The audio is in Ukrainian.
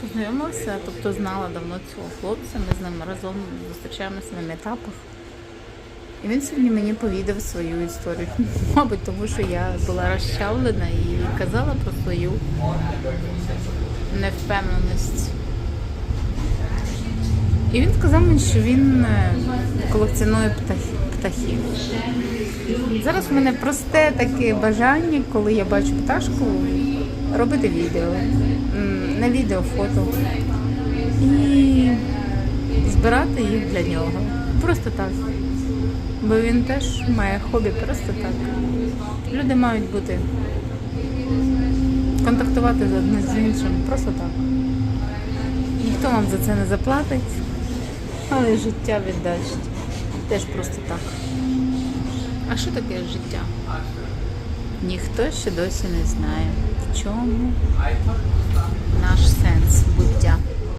Познайомилася, тобто знала давно цього хлопця. Ми з ним разом зустрічаємося на метапах. І він сьогодні мені повідав свою історію. Мабуть, тому що я була розчавлена і казала про свою невпевненість. І він сказав мені, що він е, колекціонує птахів. Зараз в мене просте таке бажання, коли я бачу пташку, робити відео. Не відео, фото. І збирати їх для нього. Просто так. Бо він теж має хобі просто так. Люди мають бути контактувати з одним з іншим просто так. Ніхто вам за це не заплатить, але життя віддасть. Теж просто так. А що таке життя? Ніхто ще досі не знає, в чому наш.